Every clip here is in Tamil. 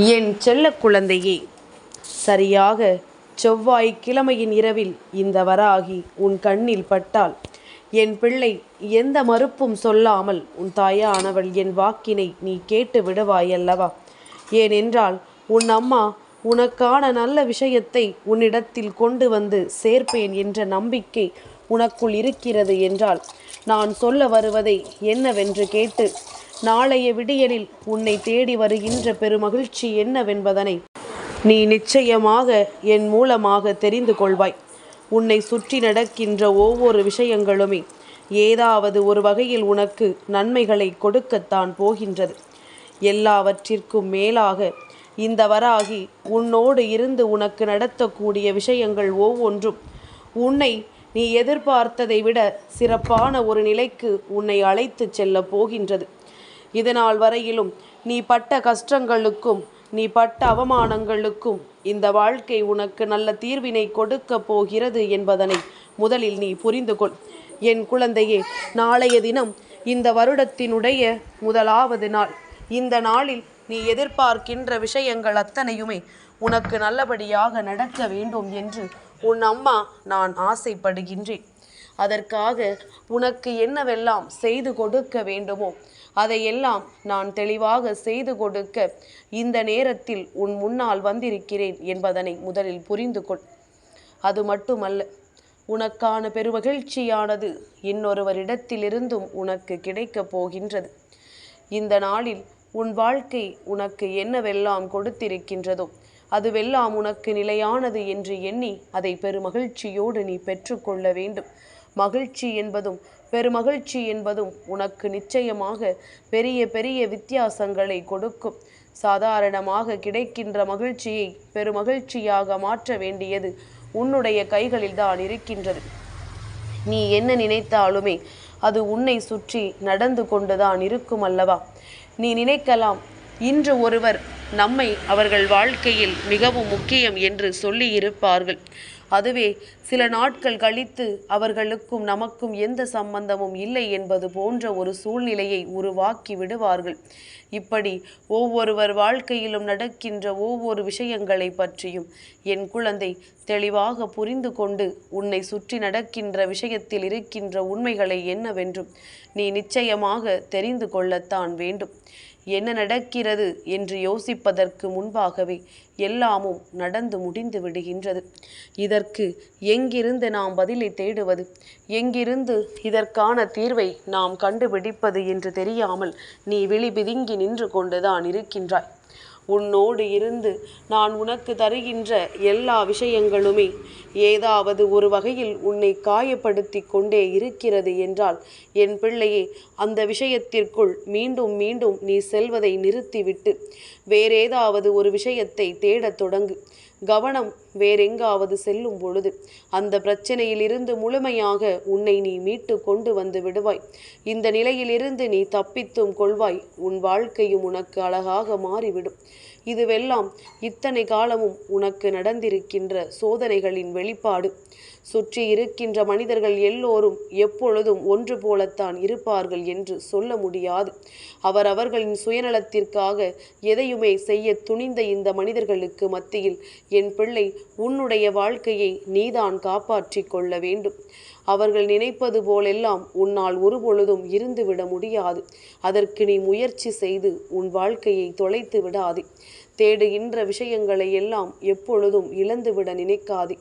என் செல்ல குழந்தையே சரியாக செவ்வாய் கிழமையின் இரவில் இந்த வராகி உன் கண்ணில் பட்டால் என் பிள்ளை எந்த மறுப்பும் சொல்லாமல் உன் தாயானவள் என் வாக்கினை நீ கேட்டு விடுவாய் அல்லவா ஏனென்றால் உன் அம்மா உனக்கான நல்ல விஷயத்தை உன்னிடத்தில் கொண்டு வந்து சேர்ப்பேன் என்ற நம்பிக்கை உனக்குள் இருக்கிறது என்றால் நான் சொல்ல வருவதை என்னவென்று கேட்டு நாளைய விடியலில் உன்னை தேடி வருகின்ற பெருமகிழ்ச்சி என்னவென்பதனை நீ நிச்சயமாக என் மூலமாக தெரிந்து கொள்வாய். உன்னை சுற்றி நடக்கின்ற ஒவ்வொரு விஷயங்களுமே ஏதாவது ஒரு வகையில் உனக்கு நன்மைகளை கொடுக்கத்தான் போகின்றது. எல்லாவற்றிற்கும் மேலாக இந்த வராகி உன்னோடு இருந்து உனக்கு நடத்தக்கூடிய விஷயங்கள் ஒவ்வொன்றும் உன்னை நீ எதிர்பார்த்ததை விட சிறப்பான ஒரு நிலைக்கு உன்னை அழைத்துச் செல்லப் போகின்றது. இதனால் வரையிலும் நீ பட்ட கஷ்டங்களுக்கும் நீ பட்ட அவமானங்களுக்கும் இந்த வாழ்க்கை உனக்கு நல்ல தீர்வினை கொடுக்க போகிறது என்பதனை முதலில் நீ புரிந்து கொள். என் குழந்தையே நாளைய தினம் இந்த வருடத்தினுடைய முதலாவது நாள். இந்த நாளில் நீ எதிர்பார்க்கின்ற விஷயங்கள் அத்தனையுமே உனக்கு நல்லபடியாக நடக்க வேண்டும் என்று உன் அம்மா நான் ஆசைப்படுகின்றேன். அதற்காக உனக்கு என்னவெல்லாம் செய்து கொடுக்க வேண்டுமோ அதையெல்லாம் நான் தெளிவாக செய்து கொடுக்க இந்த நேரத்தில் உன் முன்னால் வந்திருக்கிறேன் என்பதனை முதலில் புரிந்து கொள். அது மட்டுமல்ல உனக்கான பெருமகிழ்ச்சியானது இன்னொருவரிடத்திலிருந்தும் உனக்கு கிடைக்கப் போகின்றது. இந்த நாளில் உன் வாழ்க்கை உனக்கு என்னவெல்லாம் கொடுத்திருக்கின்றதோ அதுவெல்லாம் உனக்கு நிலையானது என்று எண்ணி அதை பெருமகிழ்ச்சியோடு நீ பெற்றுக்கொள்ள வேண்டும். மகிழ்ச்சி என்பதும் பெருமகிழ்ச்சி என்பதும் உனக்கு நிச்சயமாக பெரிய பெரிய வித்தியாசங்களை கொடுக்கும். சாதாரணமாக கிடைக்கின்ற மகிழ்ச்சியை பெருமகிழ்ச்சியாக மாற்ற வேண்டியது உன்னுடைய கைகளில் தான் இருக்கின்றது. நீ என்ன நினைத்தாலுமே அது உன்னை சுற்றி நடந்து கொண்டுதான் இருக்கும் அல்லவா? நீ நினைக்கலாம் இன்று ஒருவர் நம்மை அவர்கள் வாழ்க்கையில் மிகவும் முக்கியம் என்று சொல்லியிருப்பார்கள். அதுவே சில நாட்கள் கழித்து அவர்களுக்கும் நமக்கும் எந்த சம்பந்தமும் இல்லை என்பது போன்ற ஒரு சூழ்நிலையை உருவாக்கி விடுவார்கள். இப்படி ஒவ்வொருவர் வாழ்க்கையிலும் நடக்கின்ற ஒவ்வொரு விஷயங்களை பற்றியும் என் குழந்தை தெளிவாக புரிந்து கொண்டு உன்னை சுற்றி நடக்கின்ற விஷயத்தில் இருக்கின்ற உண்மைகளை என்னவென்றும் நீ நிச்சயமாக தெரிந்து கொள்ளத்தான் வேண்டும். என்ன நடக்கிறது என்று யோசிப்பதற்கு முன்பாகவே எல்லாமும் நடந்து முடிந்து விடுகின்றது. இதற்கு எங்கிருந்து நாம் பதிலை தேடுவது? எங்கிருந்து இதற்கான தீர்வை நாம் கண்டுபிடிப்பது என்று தெரியாமல் நீ விழி பிதுங்கி நின்று கொண்டுதான் இருக்கின்றாய். உன்னோடு இருந்து நான் உனக்கு தருகின்ற எல்லா விஷயங்களுமே. ஏதாவது ஒரு வகையில் உன்னை காயப்படுத்தி கொண்டே இருக்கிறது என்றால் என் பிள்ளையே அந்த விஷயத்திற்குள் மீண்டும் மீண்டும் நீ செல்வதை நிறுத்திவிட்டு வேறேதாவது ஒரு விஷயத்தை தேடத் தொடங்கு. கவனம் வேறெங்காவது செல்லும் பொழுது அந்த பிரச்சனையிலிருந்து முழுமையாக உன்னை நீ மீட்டு கொண்டு வந்து விடுவாய். இந்த நிலையிலிருந்து நீ தப்பித்தும் கொள்வாய். உன் வாழ்க்கையும் உனக்கு அழகாக மாறிவிடும். இதுவெல்லாம் இத்தனை காலமும் உனக்கு நடந்திருக்கின்ற சோதனைகளின் வெளிப்பாடு. சுற்றி இருக்கின்ற மனிதர்கள் எல்லோரும் எப்பொழுதும் ஒன்று போலத்தான் இருப்பார்கள் என்று சொல்ல முடியாது. அவரவர்களின் சுயநலத்திற்காக எதையுமே செய்ய துணிந்த இந்த மனிதர்களுக்கு மத்தியில் என் பிள்ளை உன்னுடைய வாழ்க்கையை நீதான் காப்பாற்றிக் கொள்ள வேண்டும். அவர்கள் நினைப்பது போலெல்லாம் உன்னால் ஒருபொழுதும் இருந்துவிட முடியாது. அதற்கு நீ முயற்சி செய்து உன் வாழ்க்கையை தொலைத்து விடாதே. தேடுகின்ற விஷயங்களை எல்லாம் எப்பொழுதும் இழந்துவிட நினைக்காதே.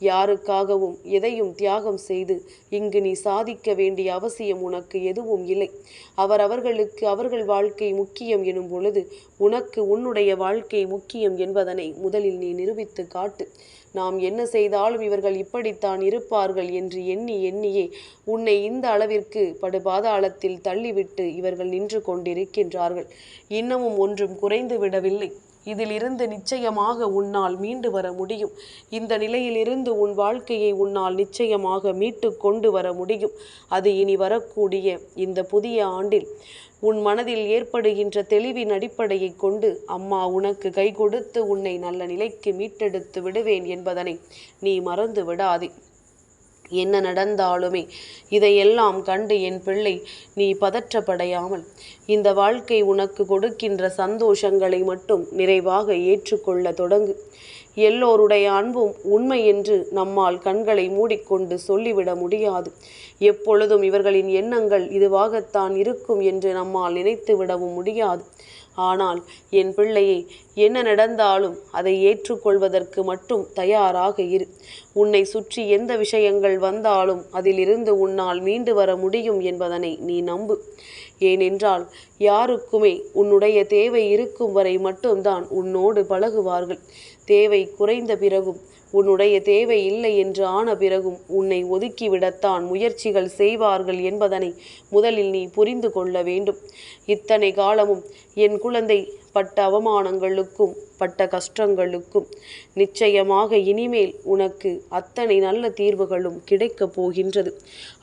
யாருக்காகவும் எதையும் தியாகம் செய்து இங்கு நீ சாதிக்க வேண்டிய அவசியம் உனக்கு எதுவும் இல்லை. அவரவர்களுக்கு அவர்கள் வாழ்க்கை முக்கியம் எனும் பொழுது உனக்கு உன்னுடைய வாழ்க்கை முக்கியம் என்பதனை முதலில் நீ நிரூபித்து காட்டு. நாம் என்ன செய்தாலும் இவர்கள் இப்படித்தான் இருப்பார்கள் என்று எண்ணி எண்ணியே உன்னை இந்த அளவிற்கு படுபாதாளத்தில் தள்ளிவிட்டு இவர்கள் நின்று கொண்டிருக்கின்றார்கள். இன்னமும் ஒன்றும் குறைந்து விடவில்லை இதிலிருந்து நிச்சயமாக உன்னால் மீண்டு வர முடியும். இந்த நிலையிலிருந்து உன் வாழ்க்கையை உன்னால் நிச்சயமாக மீட்டு கொண்டு வர முடியும். அது இனி வரக்கூடிய இந்த புதிய ஆண்டில் உன் மனதில் ஏற்படுகின்ற தெளிவின் அடிப்படையை கொண்டு அம்மா உனக்கு கை கொடுத்து உன்னை நல்ல நிலைக்கு மீட்டெடுத்து விடுவேன் என்பதனை நீ மறந்து விடாதே. என்ன நடந்தாலுமே இதையெல்லாம் கண்டு என் பிள்ளை நீ பதற்றப்படையாமல் இந்த வாழ்க்கை உனக்கு கொடுக்கின்ற சந்தோஷங்களை மட்டும் நிறைவாக ஏற்றுக்கொள்ள தொடங்கு. எல்லோருடைய அன்பும் உண்மை என்று நம்மால் கண்களை மூடிக்கொண்டு சொல்லிவிட முடியாது. எப்பொழுதும் இவர்களின் எண்ணங்கள் இதுவாகத்தான் இருக்கும் என்று நம்மால் நினைத்து விடவும் முடியாது. ஆனால் என் பிள்ளையை என்ன நடந்தாலும் அதை ஏற்றுக்கொள்வதற்கு மட்டும் தயாராக இரு. உன்னை சுற்றி எந்த விஷயங்கள் வந்தாலும் அதிலிருந்து உன்னால் மீண்டு வர முடியும் என்பதனை நீ நம்பு. ஏனென்றால் யாருக்குமே உன்னுடைய தேவை இருக்கும் வரை மட்டும்தான் உன்னோடு பழகுவார்கள். தேவை குறைந்த பிறகும் உன்னுடைய தேவை இல்லை என்று ஆன பிறகும் உன்னை ஒதுக்கிவிடத்தான் முயற்சிகள் செய்வார்கள் என்பதனை முதலில் நீ புரிந்து கொள்ள வேண்டும். இத்தனை காலமும் என் குழந்தை பட்ட அவமானங்களுக்கும் பட்ட கஷ்டங்களுக்கும் நிச்சயமாக இனிமேல் உனக்கு அத்தனை நல்ல தீர்வுகளும் கிடைக்கப் போகின்றது.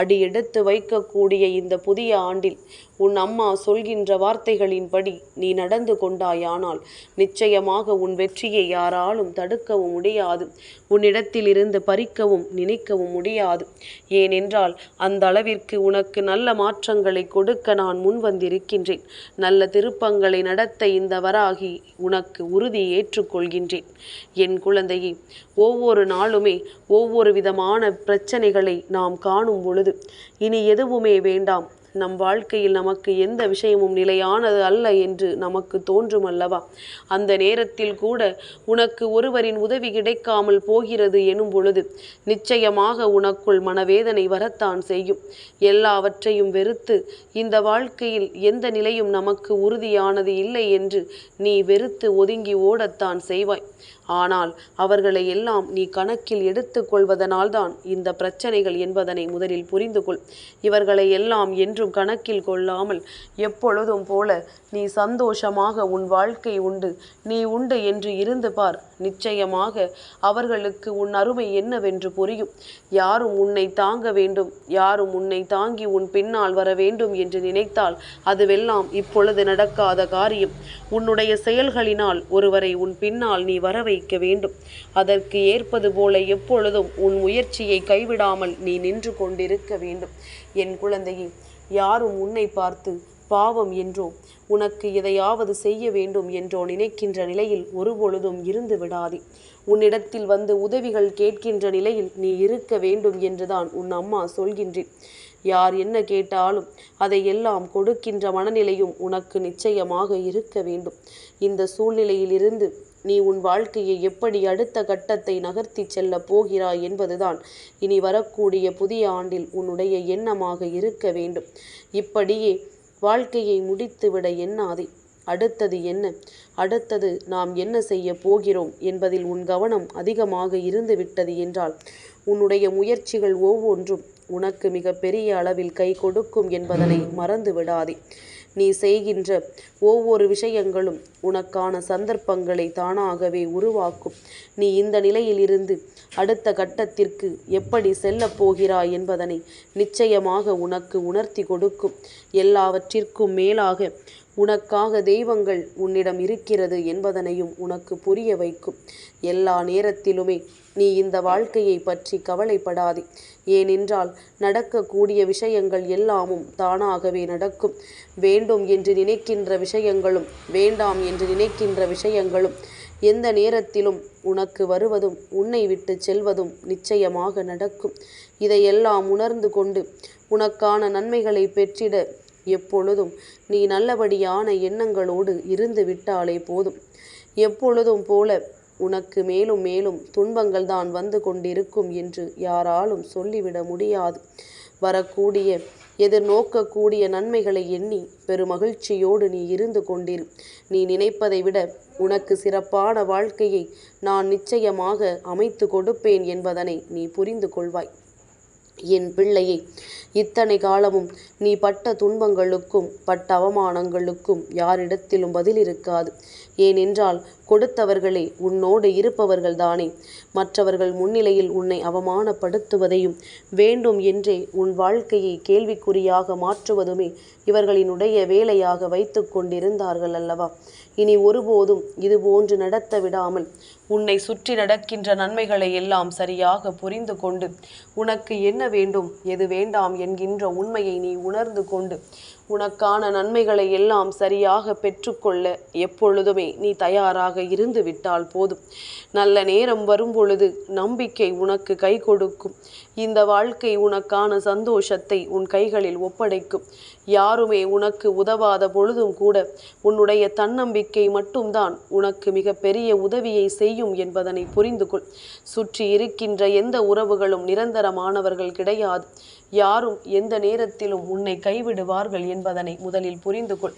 அடி எடுத்து வைக்கக்கூடிய இந்த புதிய ஆண்டில் உன் அம்மா சொல்கின்ற வார்த்தைகளின்படி நீ நடந்து கொண்டாயானால் நிச்சயமாக உன் வெற்றியை யாராலும் தடுக்கவும் முடியாது. உன்னிடத்தில் இருந்து பறிக்கவும் நினைக்கவும் முடியாது. ஏனென்றால் அந்த அளவிற்கு உனக்கு நல்ல மாற்றங்களை கொடுக்க நான் முன் வந்திருக்கின்றேன். நல்ல திருப்பங்களை நடத்த இந்த வராகி உனக்கு உறுதி ஏற்றுக்கொள்கின்றேன். என் குழந்தையே ஒவ்வொரு நாளுமே ஒவ்வொரு விதமான பிரச்சனைகளை நாம் காணும் பொழுது இனி எதுவுமே வேண்டாம். நம் வாழ்க்கையில் நமக்கு எந்த விஷயமும் நிலையானது அல்ல என்று நமக்கு தோன்றும் அல்லவா? அந்த நேரத்தில் கூட உனக்கு ஒருவரின் உதவி கிடைக்காமல் போகிறது எனும் பொழுது நிச்சயமாக உனக்குள் மனவேதனை வரத்தான் செய்யும். எல்லாவற்றையும் வெறுத்து இந்த வாழ்க்கையில் எந்த நிலையும் நமக்கு உறுதியானது இல்லை என்று நீ வெறுத்து ஒதுங்கி ஓடத்தான் செய்வாய். ஆனால் அவர்களை எல்லாம் நீ கணக்கில் எடுத்துக்கொள்வதனால்தான் இந்த பிரச்சனைகள் என்பதனை முதலில் புரிந்து கொள் இவர்களை எல்லாம் என்றும் கணக்கில் கொள்ளாமல் எப்பொழுதும் போல நீ சந்தோஷமாக உன் வாழ்க்கை உண்டு. நீ உண்டு என்று இருந்து பார். நிச்சயமாக அவர்களுக்கு உன் அருமை என்னவென்று புரியும். யாரும் உன்னை தாங்க வேண்டும். யாரும் உன்னை தாங்கி உன் பின்னால் வர வேண்டும் என்று நினைத்தால் அதுவெல்லாம் இப்பொழுது நடக்காத காரியம். உன்னுடைய செயல்களினால் ஒருவரை உன் பின்னால் நீ வர வைக்க வேண்டும். அதற்கு ஏற்பது போல எப்பொழுதும் உன் முயற்சியை கைவிடாமல் நீ நின்று கொண்டிருக்க வேண்டும். என் குழந்தையே யாரும் உன்னை பார்த்து பாவம் என்றோ உனக்கு எதையாவது செய்ய வேண்டும் என்றோ நினைக்கின்ற நிலையில் ஒருபொழுதும் இருந்து விடாதே. உன்னிடத்தில் வந்து உதவிகள் கேட்கின்ற நிலையில் நீ இருக்க வேண்டும் என்றுதான் உன் அம்மா சொல்கின்றேன். யார் என்ன கேட்டாலும் அதை எல்லாம் கொடுக்கின்ற மனநிலையும் உனக்கு நிச்சயமாக இருக்க வேண்டும். இந்த சூழ்நிலையிலிருந்து நீ உன் வாழ்க்கையை எப்படி அடுத்த கட்டத்தை நகர்த்தி செல்ல போகிறாய் என்பதுதான். இனி வரக்கூடிய புதிய ஆண்டில் உன்னுடைய எண்ணமாக இருக்க வேண்டும். இப்படியே வாழ்க்கையை முடித்துவிட எண்ணாதே. அடுத்தது என்ன? அடுத்தது நாம் என்ன செய்ய போகிறோம் என்பதில் உன் கவனம் அதிகமாக இருந்துவிட்டது என்றால் உன்னுடைய முயற்சிகள் ஒவ்வொன்றும் உனக்கு மிக பெரிய அளவில் கை கொடுக்கும் என்பதனை மறந்து விடாதே நீ செய்கின்ற ஒவ்வொரு விஷயங்களும் உனக்கான சந்தர்ப்பங்களை தானாகவே உருவாக்கும். நீ இந்த நிலையிலிருந்து அடுத்த கட்டத்திற்கு எப்படி செல்லப் போகிறாய் என்பதனை நிச்சயமாக உனக்கு உணர்த்தி கொடுக்கும். எல்லாவற்றிற்கும் மேலாக உனக்காக தெய்வங்கள் உன்னிடம் இருக்கிறது என்பதனையும் உனக்கு புரிய வைக்கும். எல்லா நேரத்திலுமே நீ இந்த வாழ்க்கையை பற்றி கவலைப்படாதே. ஏனென்றால் நடக்கக்கூடிய விஷயங்கள் எல்லாமும் தானாகவே நடக்கும். வேண்டும் என்று நினைக்கின்ற விஷயங்களும் வேண்டாம் என்று நினைக்கின்ற விஷயங்களும் எந்த நேரத்திலும் உனக்கு வருவதும் உன்னை விட்டு செல்வதும் நிச்சயமாக நடக்கும். இதையெல்லாம் உணர்ந்து கொண்டு உனக்கான நன்மைகளை பெற்றிட எப்பொழுதும். நீ நல்லபடியான எண்ணங்களோடு இருந்து விட்டாலே போதும். எப்பொழுதும் போல உனக்கு மேலும் மேலும் துன்பங்கள் தான் வந்து கொண்டிருக்கும் என்று யாராலும் சொல்லிவிட முடியாது. வரக்கூடிய எதிர்நோக்கக்கூடிய நன்மைகளை எண்ணி பெருமகிழ்ச்சியோடு நீ இருந்து கொண்டிரு. நீ நினைப்பதை விட உனக்கு சிறப்பான வாழ்க்கையை நான் நிச்சயமாக அமைத்து கொடுப்பேன் என்பதனை நீ புரிந்து கொள்வாய். என் பிள்ளையை இத்தனை காலமும் நீ பட்ட துன்பங்களுக்கும் பட்ட அவமானங்களுக்கும் யாரிடத்திலும் பதில் இருக்காது. ஏனென்றால் கொடுத்தவர்களே உன்னோடு இருப்பவர்கள்தானே. மற்றவர்கள் முன்னிலையில் உன்னை அவமானப்படுத்துவதையும் வேண்டும் என்றே உன் வாழ்க்கையை கேள்விக்குறியாக மாற்றுவதுமே இவர்களினுடைய வேலையாக வைத்து கொண்டிருந்தார்கள் அல்லவா? இனி ஒருபோதும் இதுபோன்று நடத்த விடாமல் உன்னை சுற்றி நடக்கின்ற நன்மைகளை எல்லாம் சரியாக புரிந்து கொண்டு உனக்கு என்ன வேண்டும் எது வேண்டாம் என்கின்ற உண்மையை நீ உணர்ந்து கொண்டு உனக்கான நன்மைகளை எல்லாம் சரியாக பெற்றுக்கொள்ள எப்பொழுதுமே நீ தயாராக இருந்து விட்டால் போதும். நல்ல நேரம் வரும் பொழுது நம்பிக்கை உனக்கு கை கொடுக்கும். இந்த வாழ்க்கை உனக்கான சந்தோஷத்தை உன் கைகளில் ஒப்படைக்கும். யாருமே உனக்கு உதவாத பொழுதும் கூட உன்னுடைய தன்னம்பிக்கை மட்டும்தான் உனக்கு மிக பெரிய உதவியை செய்யும் என்பதனை புரிந்து கொள் சுற்றி இருக்கின்ற எந்த உறவுகளும் நிரந்தரமானவர்கள் கிடையாது. யாரும் எந்த நேரத்திலும் உன்னை கைவிடுவார்கள் என்பதனை முதலில் புரிந்து கொள்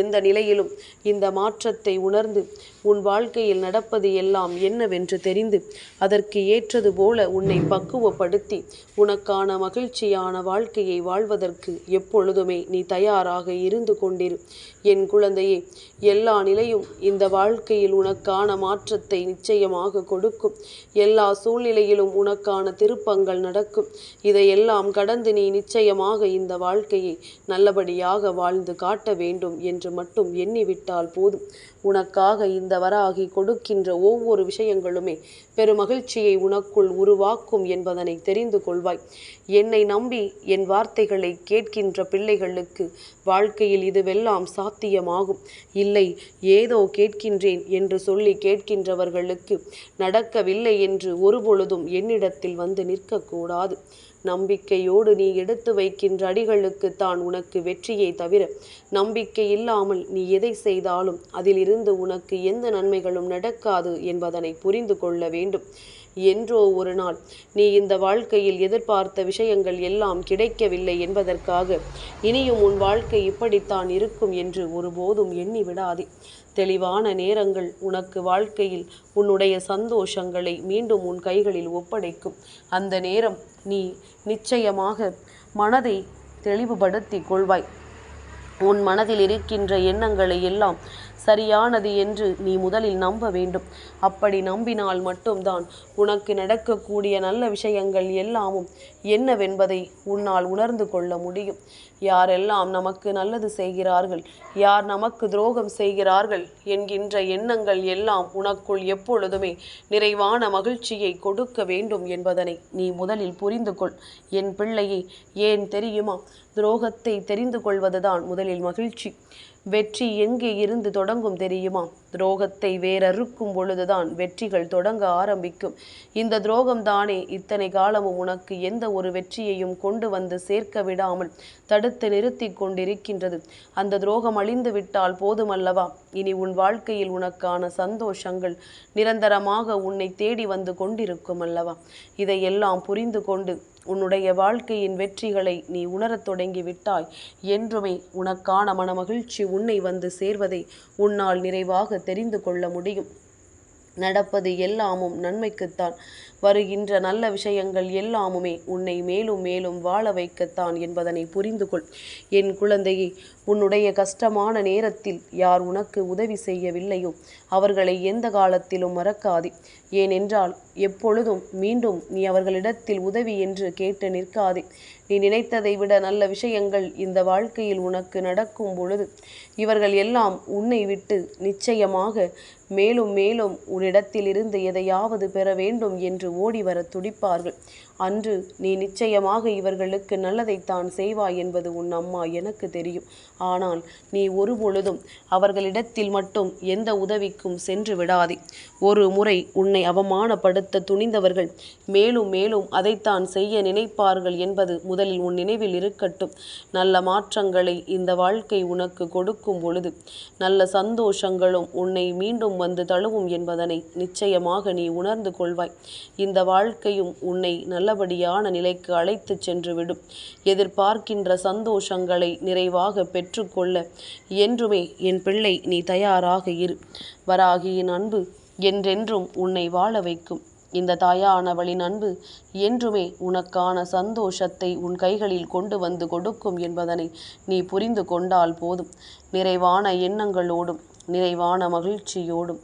எந்த நிலையிலும் இந்த மாற்றத்தை உணர்ந்து உன் வாழ்க்கையில் நடப்பது எல்லாம் என்னவென்று தெரிந்து அதற்கு ஏற்றது போல உன்னை பக்குவப்படுத்தி உனக்கான மகிழ்ச்சியான வாழ்க்கையை வாழ்வதற்கு எப்பொழுதுமே நீ தயாராக இருந்து கொண்டிரு. என் குழந்தையே எல்லா நிலையும் இந்த வாழ்க்கையில் உனக்கான மாற்றத்தை நிச்சயமாக கொடுக்கும். எல்லா சூழ்நிலையிலும் உனக்கான திருப்பங்கள் நடக்கும். இதையெல்லாம் கடந்து நீ நிச்சயமாக இந்த வாழ்க்கையை நல்லபடியாக வாழ்ந்து காட்ட வேண்டும் என்று மட்டும் எண்ணிவிட்டால் போதும். உனக்காக இந்த வராகி கொடுக்கின்ற ஒவ்வொரு விஷயங்களுமே பெருமகிழ்ச்சியை உனக்குள் உருவாக்கும் என்பதனை தெரிந்து கொள்வாய். என்னை நம்பி என் வார்த்தைகளை கேட்கின்ற பிள்ளைகளுக்கு வாழ்க்கையில் இதுவெல்லாம் சாத்தியமாகும். இல்லை ஏதோ கேட்கின்றேன் என்று சொல்லி கேட்கின்றவர்களுக்கு நடக்கவில்லை என்று ஒருபொழுதும் என்னிடத்தில் வந்து நிற்கக்கூடாது. நம்பிக்கையோடு நீ எடுத்து வைக்கின்ற அடிகளுக்கு தான் உனக்கு வெற்றியை தவிர நம்பிக்கை இல்லாமல் நீ எதை செய்தாலும் அதிலிருந்து உனக்கு எந்த நன்மைகளும் நடக்காது என்பதனை புரிந்து கொள்ள வேண்டும். என்றோ ஒரு நாள் நீ இந்த வாழ்க்கையில் எதிர்பார்த்த விஷயங்கள் எல்லாம் கிடைக்கவில்லை என்பதற்காக இனியும் உன் வாழ்க்கை இப்படித்தான் இருக்கும் என்று ஒருபோதும் எண்ணி விடாதே. தெளிவான நேரங்கள் உனக்கு வாழ்க்கையில் உன்னுடைய சந்தோஷங்களை மீண்டும் உன் கைகளில் ஒப்படைக்கும். அந்த நேரம் நீ நிச்சயமாக மனதை தெளிவுபடுத்தி கொள்வாய். உன் மனதில் இருக்கின்ற எண்ணங்களை எல்லாம் சரியானது என்று நீ முதலில் நம்ப வேண்டும். அப்படி நம்பினால் மட்டும்தான் உனக்கு நடக்கக்கூடிய நல்ல விஷயங்கள் எல்லாமும் என்னவென்பதை உன்னால் உணர்ந்து கொள்ள முடியும். யாரெல்லாம் நமக்கு நல்லது செய்கிறார்கள் யார் நமக்கு துரோகம் செய்கிறார்கள் என்கின்ற எண்ணங்கள் எல்லாம் உனக்குள் எப்பொழுதுமே நிறைவான மகிழ்ச்சியை கொடுக்க வேண்டும் என்பதனை நீ முதலில் புரிந்து கொள். என் பிள்ளையை ஏன் தெரியுமா? துரோகத்தை தெரிந்து கொள்வதுதான் முதலில் மகிழ்ச்சி. வெற்றி எங்கே இருந்து தொடங்கும் தெரியுமா? துரோகத்தை வேறறுக்கும் பொழுதுதான் வெற்றிகள் தொடங்க ஆரம்பிக்கும். இந்த துரோகம் தானே இத்தனை காலமும் உனக்கு எந்த ஒரு வெற்றியையும் கொண்டு வந்து சேர்க்க விடாமல் தடுத்து நிறுத்தி கொண்டிருக்கின்றது. அந்த துரோகம் அழிந்து விட்டால் போதுமல்லவா? இனி உன் வாழ்க்கையில் உனக்கான சந்தோஷங்கள் நிரந்தரமாக உன்னை தேடி வந்து கொண்டிருக்கும் அல்லவா இதையெல்லாம் புரிந்து கொண்டு உன்னுடைய வாழ்க்கையின் வெற்றிகளை நீ உணரத் தொடங்கிவிட்டாய். என்றுமே உனக்கான மனமகிழ்ச்சி உன்னை வந்து சேர்வதை உன்னால் நிறைவாக தெரிந்து கொள்ள முடியும். நடப்பது எல்லாமும் நன்மைக்குத்தான். வருகின்ற நல்ல விஷயங்கள் எல்லாமுமே உன்னை மேலும் மேலும் வாழ வைக்கத்தான் என்பதனை புரிந்து கொள் என் குழந்தையை உன்னுடைய கஷ்டமான நேரத்தில் யார் உனக்கு உதவி செய்யவில்லையோ அவர்களை எந்த காலத்திலும் மறக்காதே. ஏனென்றால் எப்பொழுதும் மீண்டும் நீ அவர்களிடத்தில் உதவி என்று கேட்டு நிற்காதே. நீ நினைத்ததை விட நல்ல விஷயங்கள் இந்த வாழ்க்கையில் உனக்கு நடக்கும் பொழுது இவர்கள் எல்லாம் உன்னை விட்டு நிச்சயமாக மேலும் மேலும் உன்னிடத்திலிருந்து எதையாவது பெற வேண்டும் என்று ஓடி வர துடிப்பார்கள். அன்று நீ நிச்சயமாக இவர்களுக்கு நல்லதைத்தான் செய்வாய் என்பது உன் அம்மா எனக்கு தெரியும். ஆனால் நீ ஒரு பொழுதும் அவர்களிடத்தில் மட்டும் எந்த உதவிக்கும் சென்று விடாதே. ஒரு முறை உன்னை அவமானப்படுத்த துணிந்தவர்கள் மேலும் மேலும் அதைத்தான் செய்ய நினைப்பார்கள் என்பது முதலில் உன் நினைவில் இருக்கட்டும். நல்ல மாற்றங்களை இந்த வாழ்க்கை உனக்கு கொடுக்கும் பொழுது நல்ல சந்தோஷங்களும் உன்னை மீண்டும் வந்து தழுவும் என்பதனை நிச்சயமாக நீ உணர்ந்து கொள்வாய். இந்த வாழ்க்கையும் உன்னை நல்ல நல்லபடியான நிலைக்கு அழைத்துச் சென்றுவிடும். எதிர்பார்க்கின்ற சந்தோஷங்களை நிறைவாக பெற்றுக்கொள்ள என்றுமே என் பிள்ளை நீ தயாராக இரு. வராகியின் அன்பு என்றென்றும் உன்னை வாழ வைக்கும். இந்த தாயானவளின் அன்பு என்றுமே உனக்கான சந்தோஷத்தை உன் கைகளில் கொண்டு வந்து கொடுக்கும் என்பதனை நீ புரிந்து கொண்டால் போதும். நிறைவான எண்ணங்களோடும் நிறைவான மகிழ்ச்சியோடும்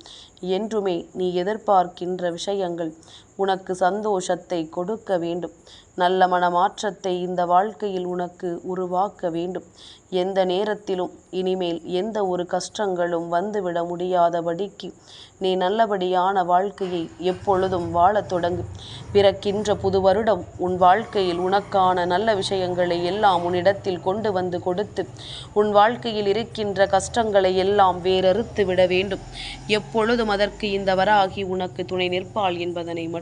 என்றுமே நீ எதிர்பார்க்கின்ற விஷயங்கள் உனக்கு சந்தோஷத்தை கொடுக்க வேண்டும். நல்ல மனமாற்றத்தை இந்த வாழ்க்கையில் உனக்கு உருவாக்க வேண்டும். எந்த நேரத்திலும் இனிமேல் எந்த ஒரு கஷ்டங்களும் வந்துவிட முடியாதபடிக்கு நீ நல்லபடியான வாழ்க்கையை எப்பொழுதும் வாழத் தொடங்கு. பிறக்கின்ற புது வருடம் உன் வாழ்க்கையில் உனக்கான நல்ல விஷயங்களை எல்லாம் உன்னிடத்தில் கொண்டு வந்து கொடுத்து உன் வாழ்க்கையில் இருக்கின்ற கஷ்டங்களை எல்லாம் வேறறுத்து விட வேண்டும். எப்பொழுதும் அதற்கு இந்த வராகி உனக்கு துணை நிற்பாள் என்பதனை மட்டும்